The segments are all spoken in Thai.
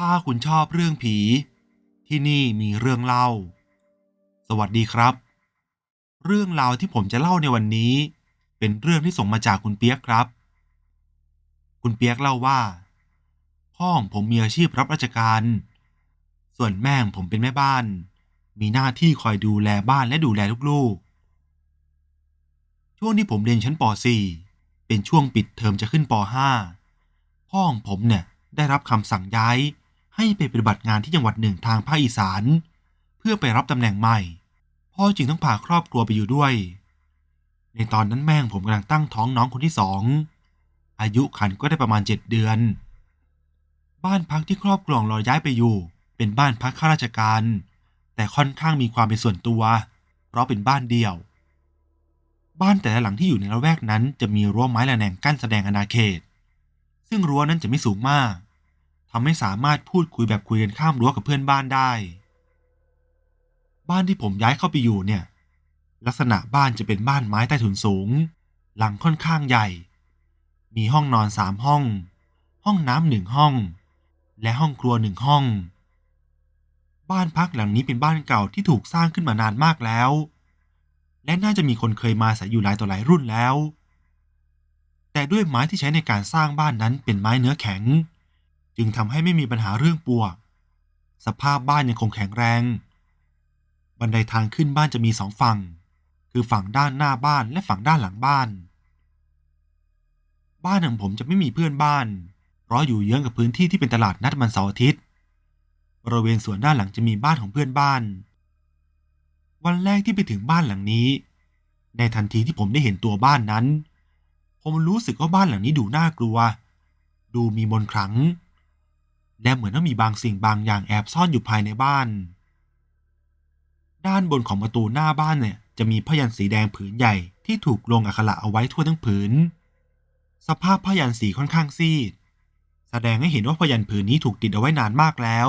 ถ้าคุณชอบเรื่องผี ที่นี่มีเรื่องเล่า สวัสดีครับ เรื่องราวที่ผมจะเล่าในวันนี้ เป็นเรื่องที่ส่งมาจากคุณเปียกครับ คุณเปียกเล่าว่า พ่อของผมมีอาชีพรับราชการ ส่วนแม่ของผมเป็นแม่บ้าน มีหน้าที่คอยดูแลบ้านและดูแลลูกๆ ช่วงที่ผมเรียนชั้นป .4 เป็นช่วงปิดเทอมจะขึ้นป .5 พ่อของผมเนี่ยได้รับคำสั่งย้าย ให้ไปปฏิบัติงานที่จังหวัดหนึ่งทางภาคอีสาน เพื่อไปรับตำแหน่งใหม่ พ่อจึงต้องพาครอบครัวไปอยู่ด้วย ในตอนนั้นแม่ของผมกำลังตั้งท้องน้องคนที่สอง อายุขันก็ได้ประมาณเจ็ดเดือน บ้านพักที่ครอบครัวของเราย้ายไปอยู่ เป็นบ้านพักข้าราชการ แต่ค่อนข้างมีความเป็นส่วนตัว เพราะเป็นบ้านเดี่ยว บ้านแต่ละหลังที่อยู่ในละแวกนั้น จะมีรั้วไม้ระแนงกั้นแสดงอาณาเขต ซึ่งรั้วนั้นจะไม่สูงมาก ทำให้สามารถพูดคุยแบบคุยกันข้ามรั้วกับเพื่อนบ้านได้ บ้านที่ผมย้ายเข้าไปอยู่เนี่ย ลักษณะบ้านจะเป็นบ้านไม้ใต้ถุนสูง หลังค่อนข้างใหญ่ มีห้องนอนสามห้อง ห้องน้ำหนึ่งห้อง และห้องครัวหนึ่งห้อง บ้านพักหลังนี้เป็นบ้านเก่าที่ถูกสร้างขึ้นมานานมากแล้ว และน่าจะมีคนเคยมาอาศัยอยู่หลายต่อหลายรุ่นแล้วแต่ด้วยไม้ที่ใช้ในการสร้างบ้านนั้นเป็นไม้เนื้อแข็ง จึงทำให้ไม่มีปัญหาเรื่องปลวก สภาพบ้านยังคงแข็งแรง บันไดทางขึ้นบ้านจะมีสองฝั่ง คือฝั่งด้านหน้าบ้านและฝั่งด้านหลังบ้าน บ้านของผมจะไม่มีเพื่อนบ้าน เพราะอยู่เยื้องกับพื้นที่ที่เป็นตลาดนัดมันเสาร์อาทิตย์ บริเวณสวนด้านหลังจะมีบ้านของเพื่อนบ้าน วันแรกที่ไปถึงบ้านหลังนี้ ในทันทีที่ผมได้เห็นตัวบ้านนั้น ผมรู้สึกว่าบ้านหลังนี้ดูน่ากลัว ดูมีมนต์ขลัง และเหมือนว่ามีบางสิ่งบางอย่างแอบซ่อนอยู่ภายในบ้าน ด้านบนของประตูหน้าบ้านเนี่ยจะมีพยันสีแดงผืนใหญ่ที่ถูกลงอักขระเอาไว้ทั่วทั้งผืน สภาพพยันสีค่อนข้างซีด แสดงให้เห็นว่าพยันผืนนี้ถูกติดเอาไว้นานมากแล้ว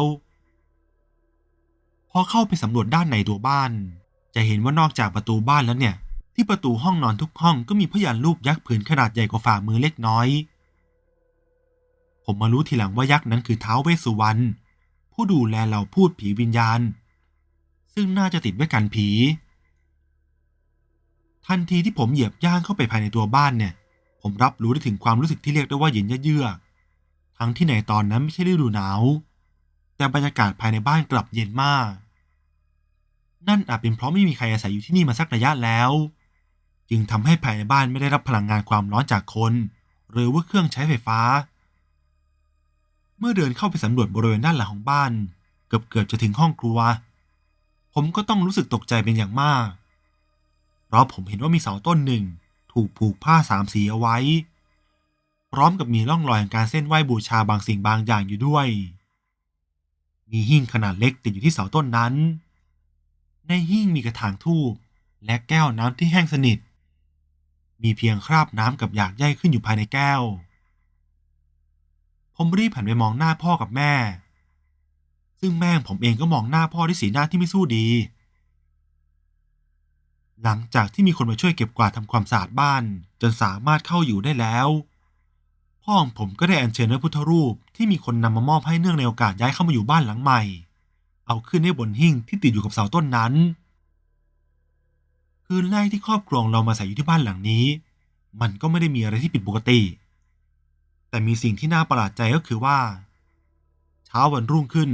พอเข้าไปสำรวจด้านในตัวบ้าน จะเห็นว่านอกจากประตูบ้านแล้วเนี่ย ที่ประตูห้องนอนทุกห้องก็มีพยันรูปยักษ์ผืนขนาดใหญ่กว่าฝ่ามือเล็กน้อย ผมมารู้ทีหลังว่ายักษ์นั้นคือเท้าเวสสุวรรณผู้ดูแลเราพูดผีวิญญาณ ซึ่งน่าจะติดไว้กันผี ทันทีที่ผมเหยียบย่างเข้าไปภายในตัวบ้านเนี่ย ผมรับรู้ได้ถึงความรู้สึกที่เรียกได้ว่าเย็นเยือกทั้งที่ในตอนนั้นไม่ใช่ฤดูหนาว แต่บรรยากาศภายในบ้านกลับเย็นมาก นั่นอาจเป็นเพราะไม่มีใครอาศัยอยู่ที่นี่มาสักระยะแล้ว จึงทำให้ภายในบ้านไม่ได้รับพลังงานความร้อนจากคน หรือว่าเครื่องใช้ไฟฟ้า เมื่อเดินเข้าไปสำรวจบริเวณด้านหลังของบ้าน เกือบเกือบจะถึงห้องครัว ผมก็ต้องรู้สึกตกใจเป็นอย่างมาก เพราะผมเห็นว่ามีเสาต้นหนึ่ง ถูกผูกผ้าสามสีเอาไว้ พร้อมกับมีร่องรอยของการเส้นไหว้บูชาบางสิ่งบางอย่างอยู่ด้วย มีหิ้งขนาดเล็กติดอยู่ที่เสาต้นนั้น ในหิ้งมีกระถางทูบและแก้วน้ำที่แห้งสนิท มีเพียงคราบน้ำกับหยากใยขึ้นอยู่ภายในแก้ว ผมรีบหันไปมองหน้าพ่อกับแม่ ซึ่งแม่งผมเองก็มองหน้าพ่อด้วยสีหน้าที่ไม่สู้ดี หลังจากที่มีคนมาช่วยเก็บกวาดทำความสะอาดบ้าน จนสามารถเข้าอยู่ได้แล้ว พ่อของผมก็ได้อัญเชิญพระพุทธรูปที่มีคนนำมามอบให้เนื่องในโอกาสย้ายเข้ามาอยู่บ้านหลังใหม่ เอาขึ้นให้บนหิ้งที่ติดอยู่กับเสาต้นนั้น คืนแรกที่ครอบครัวของเรามาใส่อยู่ที่บ้านหลังนี้ มันก็ไม่ได้มีอะไรที่ผิดปกติ แต่มีสิ่งที่น่าประหลาดใจก็คือว่า เช้าวันรุ่งขึ้น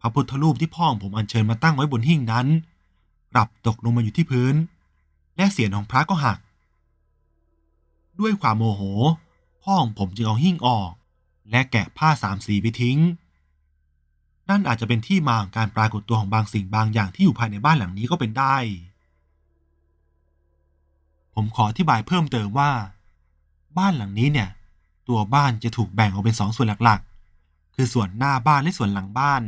พระพุทธรูปที่พ่อของผมอัญเชิญมาตั้งไว้บนหิ้งนั้น กลับตกลงมาอยู่ที่พื้น และเสียงของพระก็หัก ด้วยความโมโห พ่อของผมจึงเอาหิ้งออก และแกะผ้าสามสีไปทิ้ง นั่นอาจจะเป็นที่มาของการปรากฏตัวของบางสิ่งบางอย่างที่อยู่ภายในบ้านหลังนี้ก็เป็นได้ ผมขออธิบายเพิ่มเติมว่า บ้านหลังนี้เนี่ย ตัวบ้านจะถูกแบ่งออกเป็นสองส่วนหลักๆ คือส่วนหน้าบ้านและส่วนหลังบ้าน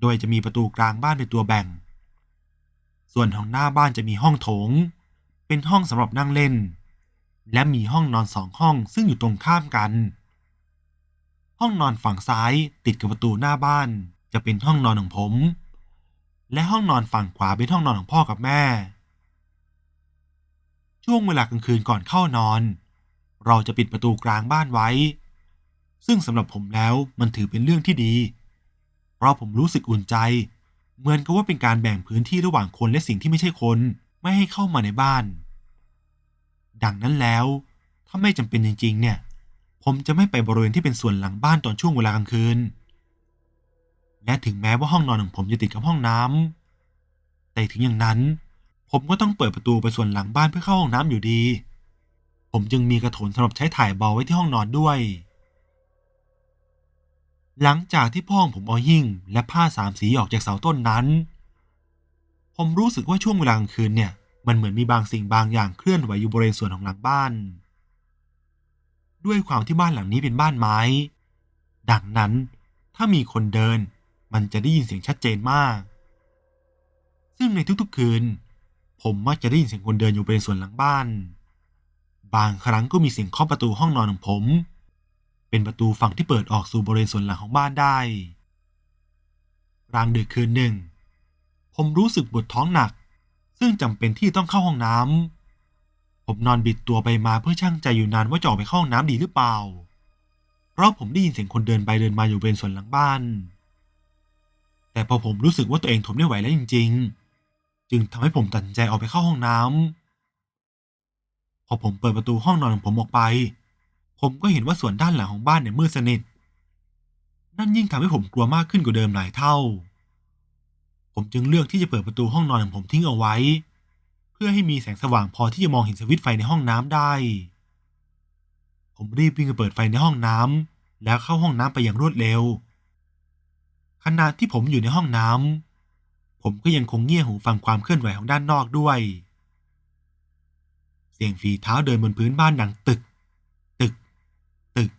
โดยจะมีประตูกลางบ้านเป็นตัวแบ่ง ส่วนของหน้าบ้านจะมีห้องโถง เป็นห้องสำหรับนั่งเล่น และมีห้องนอนสองห้องซึ่งอยู่ตรงข้ามกัน ห้องนอนฝั่งซ้ายติดกับประตูหน้าบ้านจะเป็นห้องนอนของผม และห้องนอนฝั่งขวาเป็นห้องนอนของพ่อกับแม่ ช่วงเวลากลางคืนก่อนเข้านอน เราจะปิดประตูกลางบ้านไว้ ซึ่งสำหรับผมแล้วมันถือเป็นเรื่องที่ดี เพราะผมรู้สึกอุ่นใจ เหมือนกับว่าเป็นการแบ่งพื้นที่ระหว่างคนและสิ่งที่ไม่ใช่คนไม่ให้เข้ามาในบ้าน ดังนั้นแล้ว ถ้าไม่จำเป็นจริง ๆ เนี่ย ผมจะไม่ไปบริเวณที่เป็นส่วนหลังบ้านตอนช่วงเวลากลางคืน และถึงแม้ว่าห้องนอนของผมจะติดกับห้องน้ำแต่ถึงอย่างนั้น ผมก็ต้องเปิดประตูไปส่วนหลังบ้านเพื่อเข้าห้องน้ำอยู่ดี ผมจึงมีกระโถนสำหรับใช้ถ่ายเบาไว้ที่ห้องนอนด้วย หลังจากที่พ่อของผมเอาหิ้งและผ้าสามสีออกจากเสาต้นนั้น ผมรู้สึกว่าช่วงเวลากลางคืนเนี่ย มันเหมือนมีบางสิ่งบางอย่างเคลื่อนไหวอยู่บริเวณส่วนของหลังบ้าน ด้วยความที่บ้านหลังนี้เป็นบ้านไม้ ดังนั้นถ้ามีคนเดิน มันจะได้ยินเสียงชัดเจนมาก ซึ่งในทุกๆคืน ผมมักจะได้ยินเสียงคนเดินอยู่บริเวณส่วนหลังบ้าน บางครั้งก็มีเสียงเคาะประตูห้องนอนของผม เป็นประตูฝั่งที่เปิดออกสู่บริเวณส่วนหลังของบ้านได้กลางดึกคืนหนึ่ง ผมรู้สึกปวดท้องหนัก ซึ่งจำเป็นที่ต้องเข้าห้องน้ำผมนอนบิดตัวไปมาเพื่อชั่งใจอยู่นานว่าจะออกไปเข้าห้องน้ำดีหรือเปล่า เพราะผมได้ยินเสียงคนเดินไปเดินมาอยู่บริเวณส่วนหลังบ้าน แต่พอผมรู้สึกว่าตัวเองทนไม่ไหวแล้วจริง ๆ จึงทำให้ผมตัดใจออกไปเข้าห้องน้ำ พอผมเปิดประตูห้องนอนของผมออกไป ผมก็เห็นว่าส่วนด้านหลังของบ้านเนี่ยมืดสนิท นั่นยิ่งทำให้ผมกลัวมากขึ้นกว่าเดิมหลายเท่า ผมจึงเลือกที่จะเปิดประตูห้องนอนของผมทิ้งเอาไว้ เพื่อให้มีแสงสว่างพอที่จะมองเห็นสวิตช์ไฟในห้องน้ำได้ ผมรีบวิ่งไปเปิดไฟในห้องน้ำแล้วเข้าห้องน้ำไปอย่างรวดเร็ว ขณะที่ผมอยู่ในห้องน้ำผมก็ยังคงเงี่ยหูฟังความเคลื่อนไหวของด้านนอกด้วย เสียงฝีเท้าเดินบนพื้นบ้านดังตึก ตึก ตึก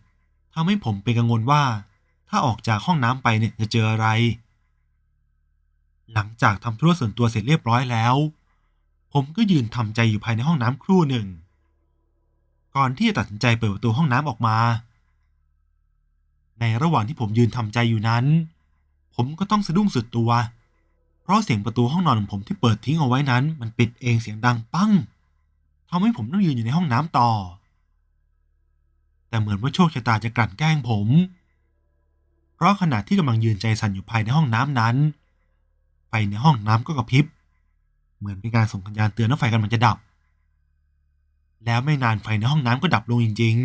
ทำให้ผมเป็นกังวลว่า ถ้าออกจากห้องน้ำไปเนี่ยจะเจออะไร หลังจากทำธุระส่วนตัวเสร็จเรียบร้อยแล้ว ผมก็ยืนทำใจอยู่ภายในห้องน้ำครู่หนึ่ง ก่อนที่จะตัดสินใจเปิดประตูห้องน้ำออกมา ในระหว่างที่ผมยืนทำใจอยู่นั้น ผมก็ต้องสะดุ้งสุดตัว เพราะเสียงประตูห้องนอนของผมที่เปิดทิ้งเอาไว้นั้น มันปิดเองเสียงดังปั้ง ทำให้ผมต้องยืนอยู่ในห้องน้ำต่อ แต่เหมือนว่าโชคชะตาจะกลั่นแกล้งผม เพราะขณะที่กำลังยืนใจสั่นอยู่ภายในห้องน้ำนั้น ไฟในห้องน้ำก็กระพริบ เหมือนเป็นการส่งสัญญาณเตือนว่าไฟกำลังจะดับ แล้วไม่นานไฟในห้องน้ำก็ดับลงจริง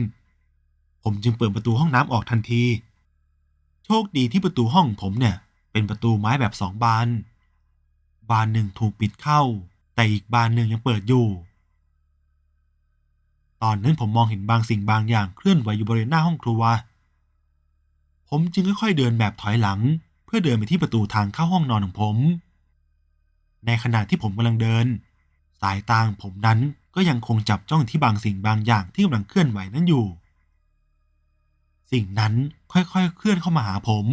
ๆ ผมจึงเปิดประตูห้องน้ำออกทันที โชคดีที่ประตูห้องผมเนี่ยเป็นประตูไม้แบบสองบาน บานหนึ่งถูกปิดเข้า แต่อีกบานหนึ่งยังเปิดอยู่ ตอนนั้นผมมองเห็นบางสิ่งบางอย่างเคลื่อนไหวอยู่บริเวณหน้าห้องครัว ผมจึงค่อยๆเดินแบบถอยหลัง เพื่อเดินไปที่ประตูทางเข้าห้องนอนของผม ในขณะที่ผมกำลังเดิน สายตาของผมนั้นก็ยังคงจับจ้องที่บางสิ่งบางอย่างที่กำลังเคลื่อนไหวนั้นอยู่ สิ่งนั้นค่อยๆเคลื่อนเข้ามาหาผม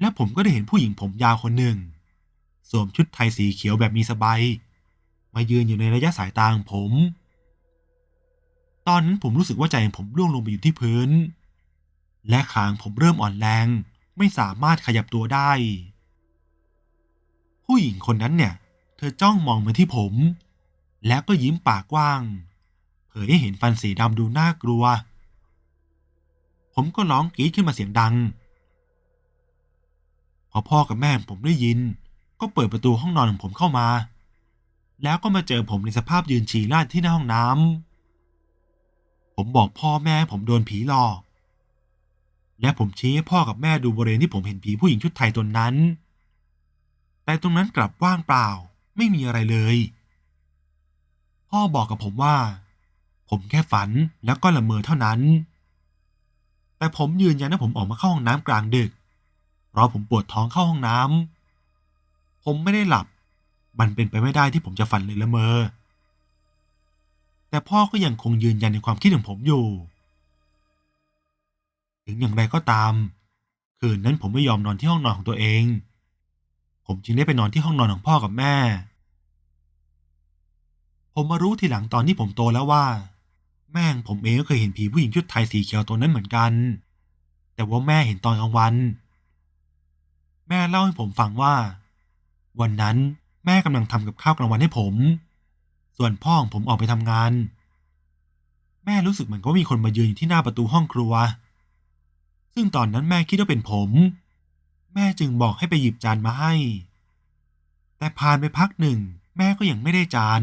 และผมก็ได้เห็นผู้หญิงผมยาวคนหนึ่ง สวมชุดไทยสีเขียวแบบมีสบายมายืนอยู่ในระยะสายตาของผม ตอนนั้นผมรู้สึกว่าใจของผมร่วงลงไปอยู่ที่พื้น และขางผมเริ่มอ่อนแรง ไม่สามารถขยับตัวได้ ผู้หญิงคนนั้นเนี่ย เธอจ้องมองมาที่ผม แล้วก็ยิ้มปากกว้าง เผยให้เห็นฟันสีดำดูน่ากลัว ผมก็ร้องกรี๊ดขึ้นมาเสียงดัง พอพ่อกับแม่ผมได้ยิน ก็เปิดประตูห้องนอนของผมเข้ามา แล้วก็มาเจอผมในสภาพยืนฉี่ราดที่หน้าห้องน้ำ ผมบอกพ่อแม่ผมโดนผีหลอก และผมชี้ให้พ่อกับแม่ดูบริเวณที่ผมเห็นผีผู้หญิงชุดไทยตนนั้น แต่ตรงนั้นกลับว่างเปล่า ไม่มีอะไรเลย พ่อบอกกับผมว่า ผมแค่ฝันแล้วก็ละเมอเท่านั้น แต่ผมยืนยันว่าผมออกมาเข้าห้องน้ำกลางดึก เพราะผมปวดท้องเข้าห้องน้ำผมไม่ได้หลับ มันเป็นไปไม่ได้ที่ผมจะฝันหรือละเมอ แต่พ่อก็ยังคงยืนยันในความคิดของผมอยู่ ถึงอย่างไรก็ตาม คืนนั้นผมไม่ยอมนอนที่ห้องนอนของตัวเอง ผมจึงได้ไปนอนที่ห้องนอนของพ่อกับแม่ ผมมารู้ทีหลังตอนที่ผมโตแล้วว่า แม่งผมเองก็เคยเห็นผีผู้หญิงชุดไทยสีเขียวตัวนั้นเหมือนกัน แต่ว่าแม่เห็นตอนกลางวัน แม่เล่าให้ผมฟังว่า วันนั้นแม่กำลังทำกับข้าวกลางวันให้ผม ส่วนพ่อของผมออกไปทำงาน แม่รู้สึกเหมือนก็มีคนมายืนอยู่ที่หน้าประตูห้องครัว ซึ่งตอนนั้นแม่คิดว่าเป็นผม แม่จึงบอกให้ไปหยิบจานมาให้ แต่ผ่านไปพักหนึ่ง แม่ก็ยังไม่ได้จาน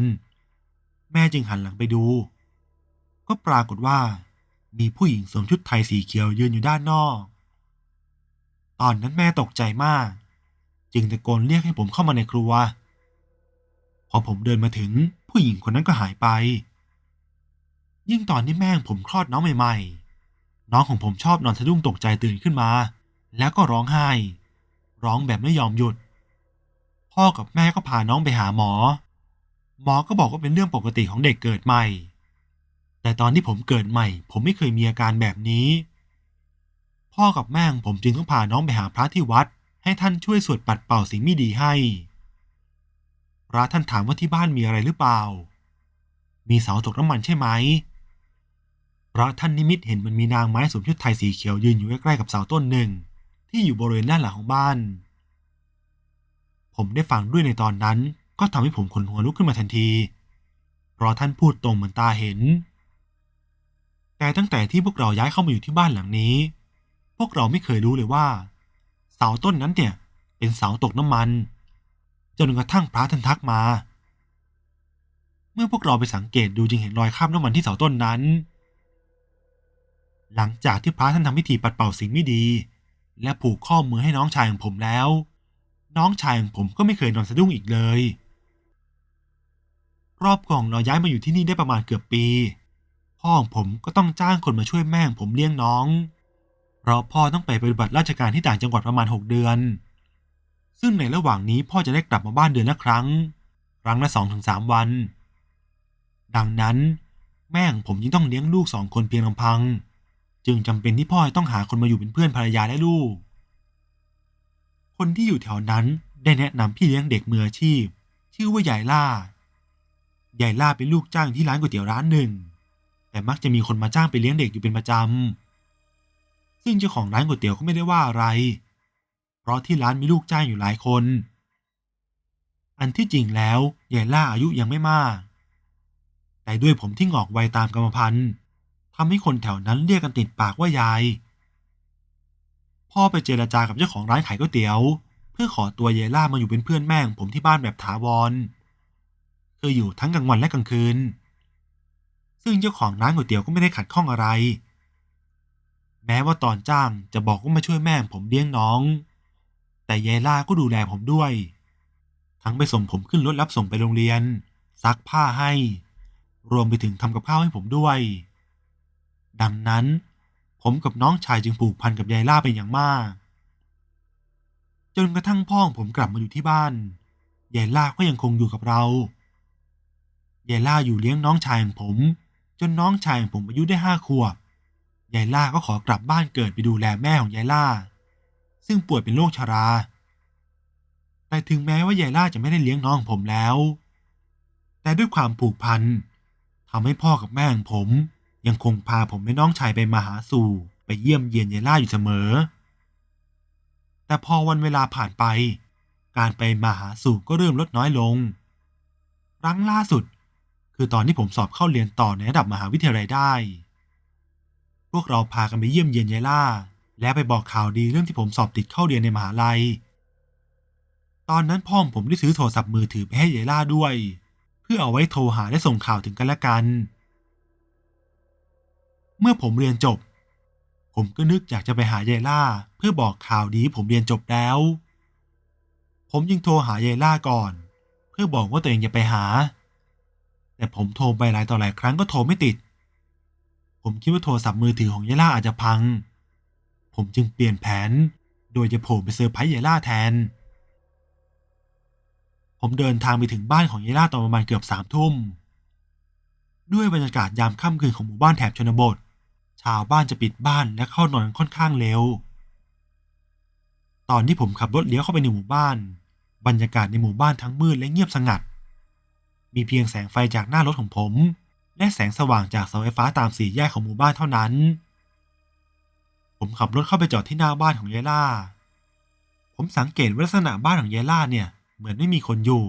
แม่จึงหันหลังไปดู ก็ปรากฏว่า มีผู้หญิงสวมชุดไทยสีเขียวยืนอยู่ด้านนอก ตอนนั้นแม่ตกใจมาก จึงตะโกนเรียกให้ผมเข้ามาในครัว พอผมเดินมาถึง ผู้หญิงคนนั้นก็หายไป ยิ่งตอนที่แม่งผมคลอดน้องใหม่ ๆ น้องของผมชอบนอนสะดุ้งตกใจตื่นขึ้นมา แล้วก็ร้องไห้ ร้องแบบไม่ยอมหยุด พ่อกับแม่ก็พาน้องไปหาหมอ หมอก็บอกว่าเป็นเรื่องปกติของเด็กเกิดใหม่ แต่ตอนที่ผมเกิดใหม่ ผมไม่เคยมีอาการแบบนี้ พ่อกับแม่งผมจึงต้องพาน้องไปหาพระที่วัด ให้ท่านช่วยสวดปัดเป่าสิ่งไม่ดีให้ ระท่านถามว่าที่บ้านมีอะไรหรือเปล่า มีเสาตกน้ำมันใช่ไหมพระท่านนิมิตเห็นมันมีนางไม้สวมชุดไทยสีเขียวยืนอยู่ใกล้ๆกับเสาต้นหนึ่ง ที่อยู่บริเวณด้านหลังของบ้าน ผมได้ฟังด้วยในตอนนั้น ก็ทำให้ผมขนหัวลุกขึ้นมาทันที เพราะท่านพูดตรงเหมือนตาเห็น แต่ตั้งแต่ที่พวกเราย้ายเข้ามาอยู่ที่บ้านหลังนี้ พวกเราไม่เคยรู้เลยว่า เสาต้นนั้นเนี่ยเป็นเสาตกน้ำมัน จนกระทั่งพระท่านทักมา เมื่อพวกเราไปสังเกตดูจึงเห็นรอยคราบน้ำมันที่เสาต้นนั้น หลังจากที่พระท่านทำพิธีปัดเป่าสิ่งไม่ดี และผูกข้อมือให้น้องชายของผมแล้ว น้องชายของผมก็ไม่เคยนอนสะดุ้งอีกเลยรอบก่อนเราย้ายมาอยู่ที่นี่ได้ประมาณเกือบปี พ่อของผมก็ต้องจ้างคนมาช่วยแม่ของผมเลี้ยงน้อง เพราะพ่อต้องไปปฏิบัติราชการที่ต่างจังหวัดประมาณ 6 เดือน ซึ่งในระหว่างนี้พ่อจะได้กลับมาบ้านเดือนละครั้ง ครั้งละสองถึงสามวัน ดังนั้น แม่ของผมยิ่งต้องเลี้ยงลูกสองคนเพียงลำพัง จึงจำเป็นที่พ่อต้องหาคนมาอยู่เป็นเพื่อนภรรยาและลูก คนที่อยู่แถวนั้นได้แนะนำพี่เลี้ยงเด็กมืออาชีพ ชื่อว่ายายล่ายายล่าเป็นลูกจ้างที่ร้านก๋วยเตี๋ยวร้านหนึ่ง แต่มักจะมีคนมาจ้างไปเลี้ยงเด็กอยู่เป็นประจำซึ่งเจ้าของร้านก๋วยเตี๋ยวก็ไม่ได้ว่าอะไร เพราะที่ร้านมีลูกจ้างอยู่หลายคน อันที่จริงแล้วยายล่าอายุยังไม่มาก แต่ด้วยผมที่งอกไวตามกรรมพันธุ์ทำให้คนแถวนั้นเรียกกันติดปากว่ายาย พ่อไปเจรจากับเจ้าของร้านขายก๋วยเตี๋ยว เพื่อขอตัวยายล่ามาอยู่เป็นเพื่อนแม่งผมที่บ้านแบบถาวร คืออยู่ทั้งกลางวันและกลางคืน ซึ่งเจ้าของร้านก๋วยเตี๋ยวก็ไม่ได้ขัดข้องอะไรแม้ว่าตอนจ้างจะบอกว่ามาช่วยแม่ผมเลี้ยงน้อง แต่ยายล่าก็ดูแลผมด้วย ทั้งไปส่งผมขึ้นรถรับส่งไปโรงเรียน ซักผ้าให้ รวมไปถึงทำกับข้าวให้ผมด้วย ดังนั้น ผมกับน้องชายจึงผูกพันกับยายล่าเป็นอย่างมาก จนกระทั่งพ่อของผมกลับมาอยู่ที่บ้านยายล่าก็ยังคงอยู่กับเรายายล่าอยู่เลี้ยงน้องชายของผม จนน้องชายของผมอายุได้ห้าขวบยายล่าก็ขอกลับบ้านเกิดไปดูแลแม่ของยายล่า ซึ่งป่วยเป็นโรคชรา แต่ถึงแม้ว่ายายล่าจะไม่ได้เลี้ยงน้องของผมแล้ว แต่ด้วยความผูกพันทำให้พ่อกับแม่ของผมยังคงพาผมและน้องชายไปมาหาสู่ไปเยี่ยมเยียนยายล่าอยู่เสมอ แต่พอวันเวลาผ่านไป การไปมาหาสู่ก็เริ่มลดน้อยลง ครั้งล่าสุด คือตอนที่ผมสอบเข้าเรียนต่อในระดับมหาวิทยาลัยได้ พวกเราพากันไปเยี่ยมเยียนยายล่า และไปบอกข่าวดีเรื่องที่ผมสอบติดเข้าเรียนในมหาลัย ตอนนั้นพ่อผมได้ซื้อโทรศัพท์มือถือไปให้ยายล่าด้วย เพื่อเอาไว้โทรหาและส่งข่าวถึงกันและกัน เมื่อผมเรียนจบ ผมก็นึกอยากจะไปหายายล่าเพื่อบอกข่าวดีผมเรียนจบแล้ว ผมจึงโทรหายายล่าก่อน เพื่อบอกว่าตัวเองจะไปหา แต่ผมโทรไปหลายต่อหลายครั้งก็โทรไม่ติด ผมคิดว่าโทรศัพท์มือถือของยายล่าอาจจะพัง ผมจึงเปลี่ยนแผน โดยจะโผล่ไปเซอร์ไพรส์ยายล่าแทน ผมเดินทางไปถึงบ้านของยายล่าตอนประมาณเกือบสามทุ่ม ด้วยบรรยากาศยามค่ำคืนของหมู่บ้านแถบชนบท ชาวบ้านจะปิดบ้านและเข้านอนค่อนข้างเร็ว ตอนที่ผมขับรถเลี้ยวเข้าไปในหมู่บ้าน บรรยากาศในหมู่บ้านทั้งมืดและเงียบสงัด มีเพียงแสงไฟจากหน้ารถของผม และแสงสว่างจากเสาไฟฟ้าตามสี่แยกของหมู่บ้านเท่านั้น ผมขับรถเข้าไปจอดที่หน้าบ้านของยายล่า ผมสังเกตว่าลักษณะบ้านของยายล่าเนี่ยเหมือนไม่มีคนอยู่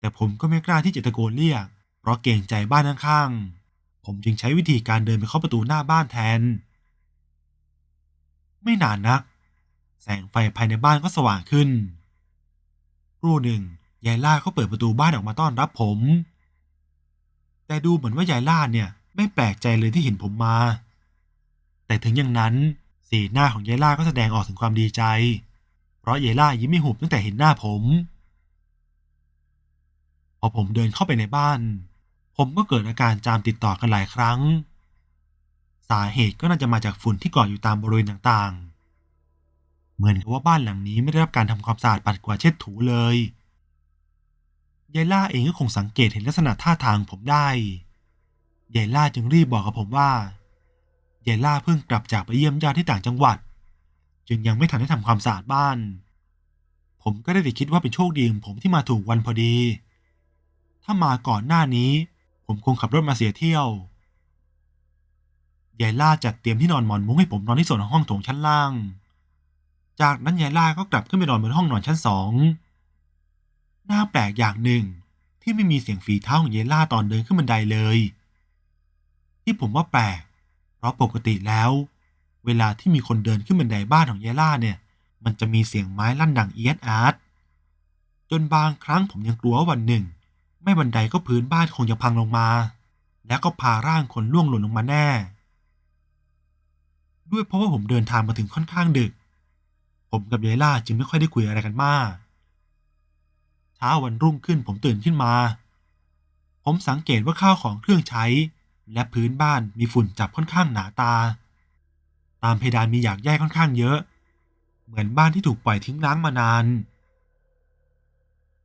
แต่ผมก็ไม่กล้าที่จะตะโกนเรียก เพราะเกรงใจบ้านข้างๆ ผมจึงใช้วิธีการเดินไปเคาะประตูหน้าบ้านแทน ไม่นานนัก แสงไฟภายในบ้านก็สว่างขึ้นครู่หนึ่งยายล่าก็เปิดประตูบ้านออกมาต้อนรับผม แต่ดูเหมือนว่ายายล่าเนี่ยไม่แปลกใจเลยที่เห็นผมมา แต่ถึงอย่างนั้นสีหน้าของยายล่าก็แสดงออกถึงความดีใจ เพราะยายล่ายิ้มไม่หุบตั้งแต่เห็นหน้าผม พอผมเดินเข้าไปในบ้าน ผมก็เกิดอาการจามติดต่อกันหลายครั้ง สาเหตุก็น่าจะมาจากฝุ่นที่เกาะอยู่ตามบริเวณต่างๆ เหมือนกับว่าบ้านหลังนี้ไม่ได้รับการทำความสะอาดปัดกวาดเช็ดถูเลยยายล่าเองก็คงสังเกตเห็นลักษณะท่าทางผมได้ยายล่าจึงรีบบอกกับผมว่า ยายล่าเพิ่งกลับจากไปเยี่ยมญาติที่ต่างจังหวัด จึงยังไม่ทันได้ทำความสะอาดบ้าน ผมก็ได้แต่คิดว่าเป็นโชคดีของผมที่มาถูกวันพอดี ถ้ามาก่อนหน้านี้ ผมคงขับรถมาเสียเที่ยวยายล่าจัดเตรียมที่นอนหมอนมุ้งให้ผมนอนที่ส่วนของห้องโถงชั้นล่าง จากนั้นยายล่าก็กลับขึ้นไปนอนบนห้องนอนชั้นสองน่าแปลกอย่างหนึ่งที่ไม่มีเสียงฝีเท้าของยายล่าตอนเดินขึ้นบันไดเลย ที่ผมว่าแปลก เพราะปกติแล้ว เวลาที่มีคนเดินขึ้นบันไดบ้านของยายล่าเนี่ย มันจะมีเสียงไม้ลั่นดังเอียดอาร์ตจนบางครั้งผมยังกลัวว่าวันหนึ่ง ไม่บันไดก็พื้นบ้านคงจะพังลงมา แล้วก็พาร่างคนล่วงหล่นลงมาแน่ ด้วยเพราะว่าผมเดินทางมาถึงค่อนข้างดึก ผมกับยายล่าจึงไม่ค่อยได้คุยอะไรกันมากเช้าวันรุ่งขึ้นผมตื่นขึ้นมา ผมสังเกตว่าข้าวของเครื่องใช้ และพื้นบ้านมีฝุ่นจับค่อนข้างหนาตา ตามเพดานมีหยากใยค่อนข้างเยอะ เหมือนบ้านที่ถูกปล่อยทิ้งร้างมานาน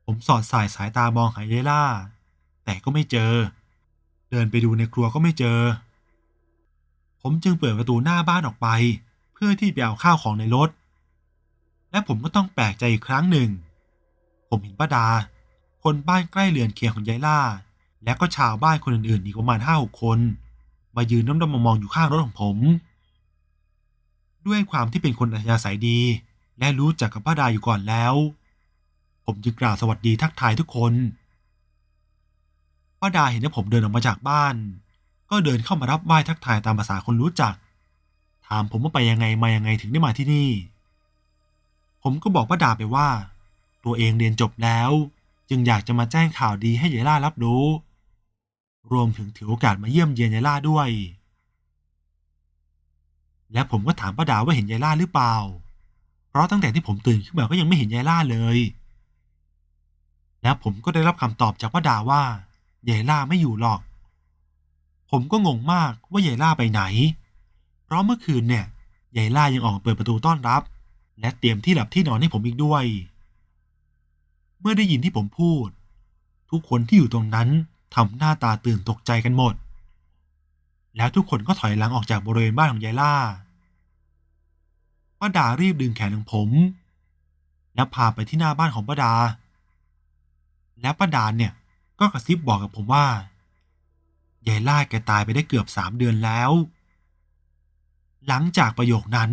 ผมสอดสายสายตามองหายายล่า แต่ก็ไม่เจอ เดินไปดูในครัวก็ไม่เจอ ผมจึงเปิดประตูหน้าบ้านออกไป เพื่อที่ไปเอาข้าวของในรถ และผมก็ต้องแปลกใจอีกครั้งหนึ่ง ผมเห็นป้าดา คนบ้านใกล้เรือนเคียงของยายล่า และก็ชาวบ้านคนอื่นๆอีกประมาณห้าหกคน มายืนน้ำดำมองอยู่ข้างรถของผม ด้วยความที่เป็นคนอัธยาศัยดี และรู้จักกับป้าดาอยู่ก่อนแล้ว ผมจึงกล่าวสวัสดีทักทายทุกคนป้าดาเห็นว่าผมเดินออกมาจากบ้าน ก็เดินเข้ามารับไหว้ทักทายตามภาษาคนรู้จัก ถามผมว่าไปยังไงมายังไงถึงได้มาที่นี่ ผมก็บอกป้าดาไปว่า ตัวเองเรียนจบแล้ว จึงอยากจะมาแจ้งข่าวดีให้ยายล่ารับรู้ รวมถึงถือโอกาสมาเยี่ยมเยียนยายล่าด้วย และผมก็ถามป้าดาว่าเห็นยายล่าหรือเปล่า เพราะตั้งแต่ที่ผมตื่นขึ้นมาก็ยังไม่เห็นยายล่าเลย แล้วผมก็ได้รับคำตอบจากป้าดาว่ายายล่าไม่อยู่หรอก ผมก็งงมากว่ายายล่าไปไหน เพราะเมื่อคืนเนี่ยยายล่ายังออกเปิดประตูต้อนรับ และเตรียมที่หลับที่นอนให้ผมอีกด้วย เมื่อได้ยินที่ผมพูด ทุกคนที่อยู่ตรงนั้น ทำหน้าตาตื่นตกใจกันหมด แล้วทุกคนก็ถอยหลังออกจากบริเวณบ้านของยายล่าป้าดารีบดึงแขนของผม แล้วพาไปที่หน้าบ้านของป้าดา แล้วป้าดาเนี่ยก็กระซิบบอกกับผมว่ายายล่าแกตายไปได้เกือบสามเดือนแล้ว หลังจากประโยคนั้น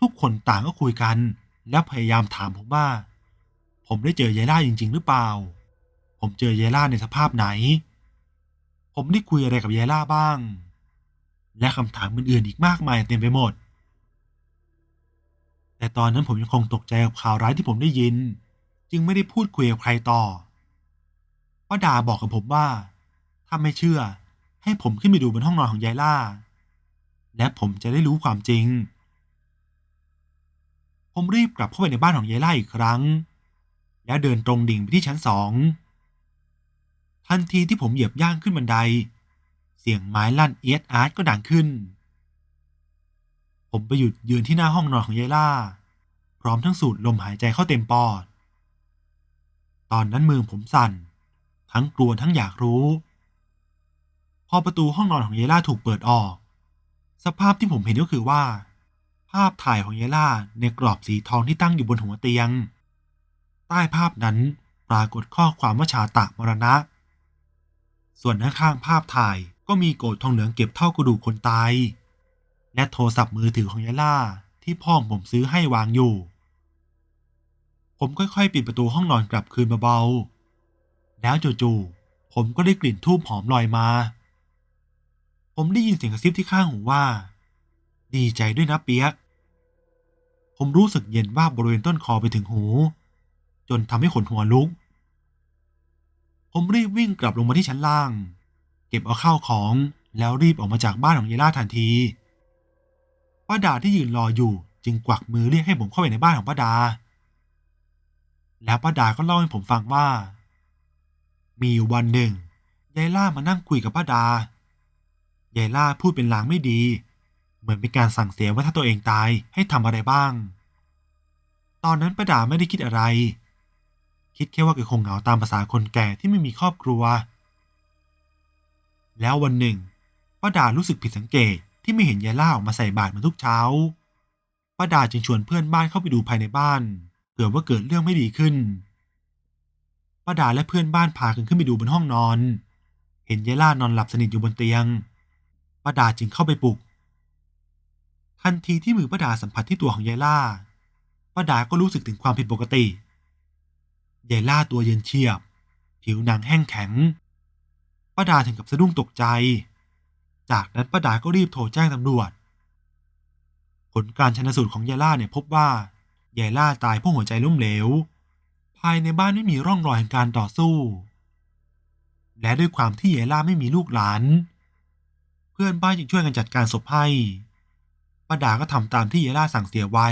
ทุกคนต่างก็คุยกัน และพยายามถามผมว่า ผมได้เจอยายล่าจริง ๆ หรือเปล่า ผมเจอยายล่าในสภาพไหน ผมได้คุยอะไรกับยายล่าบ้าง และคำถามอื่นๆอีกมากมายเต็มไปหมด แต่ตอนนั้นผมยังคงตกใจกับข่าวร้ายที่ผมได้ยิน จึงไม่ได้พูดคุยกับใครต่อป้าดาบอกกับผมว่า ถ้าไม่เชื่อ ให้ผมขึ้นไปดูบนห้องนอนของยายล่า และผมจะได้รู้ความจริง ผมรีบกลับเข้าไปในบ้านของยายล่าอีกครั้ง แล้วเดินตรงดิ่งไปที่ชั้นสอง ทันทีที่ผมเหยียบย่างขึ้นบันได เสียงไม้ลั่นเอียดอาร์ตก็ดังขึ้น ผมไปหยุดยืนที่หน้าห้องนอนของยายล่า พร้อมทั้งสูดลมหายใจเข้าเต็มปอด ตอนนั้นมือผมสั่น ทั้งกลัวทั้งอยากรู้ พอประตูห้องนอนของยายล่าถูกเปิดออก สภาพที่ผมเห็นก็คือว่า ภาพถ่ายของยายล่าในกรอบสีทองที่ตั้งอยู่บนหัวเตียง ใต้ภาพนั้นปรากฏข้อความว่าชาตะมรณะ ส่วนข้างๆภาพถ่ายก็มีโกดทองเหลืองเก็บเท่ากระดูกคนตาย และโทรศัพท์มือถือของยาล่าที่พ่อผมซื้อให้วางอยู่ ผมค่อยๆ ปิดประตูห้องนอนกลับคืนเบาๆ แล้วจู่ๆ ผมก็ได้กลิ่นทูบหอมลอยมา ผมได้ยินเสียงกระซิบที่ข้างหูว่า ดีใจด้วยนะเปียก ผมรู้สึกเย็นว่าบบริเวณต้นคอไปถึงหู จนทำให้ขนหัวลุก ผมรีบวิ่งกลับลงมาที่ชั้นล่าง เก็บเอาข้าวของแล้วรีบออกมาจากบ้านของเยล่าทันทีป้าดาที่ยืนรออยู่จึงกวักมือเรียกให้ผมเข้าไปในบ้านของป้าดา แล้วป้าดาก็เล่าให้ผมฟังว่า มีวันหนึ่งยายล่ามานั่งคุยกับป้าดายายล่าพูดเป็นลางไม่ดี เหมือนเป็นการสั่งเสียว่าถ้าตัวเองตายให้ทำอะไรบ้าง ตอนนั้นป้าดาไม่ได้คิดอะไร คิดแค่ว่าแกคงเหงาตามภาษาคนแก่ที่ไม่มีครอบครัว แล้ววันหนึ่งป้าดารู้สึกผิดสังเกตที่ไม่เห็นยายล่าออกมาใส่บาตรมือนทุกเช้าป้าดาจึงชวนเพื่อนบ้านเข้าไปดูภายในบ้านเผื่อว่าเกิดเรื่องไม่ดีขึ้นป้าดาและเพื่อนบ้านพากันขึ้นไปดูบนห้องนอน เห็นยายล่านอนหลับสนิทอยู่บนเตียงป้าดาจึงเข้าไปปลุก ทันทีที่มือป้าดาสัมผัสที่ตัวของยายล่าป้าดาก็รู้สึกถึงความผิดปกติ ยายล่าตัวเย็นเฉียบ ผิวหนังแห้งแข็งป้าดาถึงกับสะดุ้งตกใจ จากนั้นป้าดาก็รีบโทรแจ้งตำรวจ ผลการชนสูตรของยายล่าเนี่ยพบว่ายายล่าตายเพราะหัวใจล้มเหลว ภายในบ้านไม่มีร่องรอยแห่งการต่อสู้ และด้วยความที่ยายล่าไม่มีลูกหลาน เพื่อนบ้านจึงช่วยกันจัดการศพให้ป้าดาก็ทำตามที่ยายล่าสั่งเสียไว้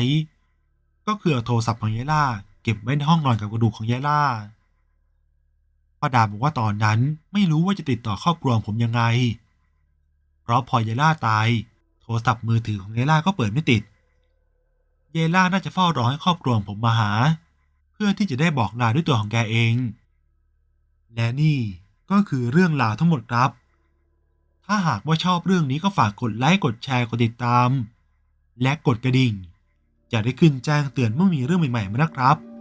ก็คือเอาโทรศัพท์ของยายล่า เก็บไว้ในห้องนอนกับกระดูกของยายล่าป้าดาบอกว่าตอนนั้นไม่รู้ว่าจะติดต่อครอบครัวผมยังไง เพราะพอยายล่าตาย โทรศัพท์มือถือของยายล่าก็เปิดไม่ติดยายล่าน่าจะเฝ้ารอให้ครอบครัวผมมาหา เพื่อที่จะได้บอกลาด้วยตัวของแกเอง และนี่ก็คือเรื่องราวทั้งหมดครับ ถ้าหากว่าชอบเรื่องนี้ก็ฝากกดไลค์กดแชร์กดติดตาม และกดกระดิ่ง จะได้ขึ้นแจ้งเตือนเมื่อมีเรื่องใหม่ๆมานะครับ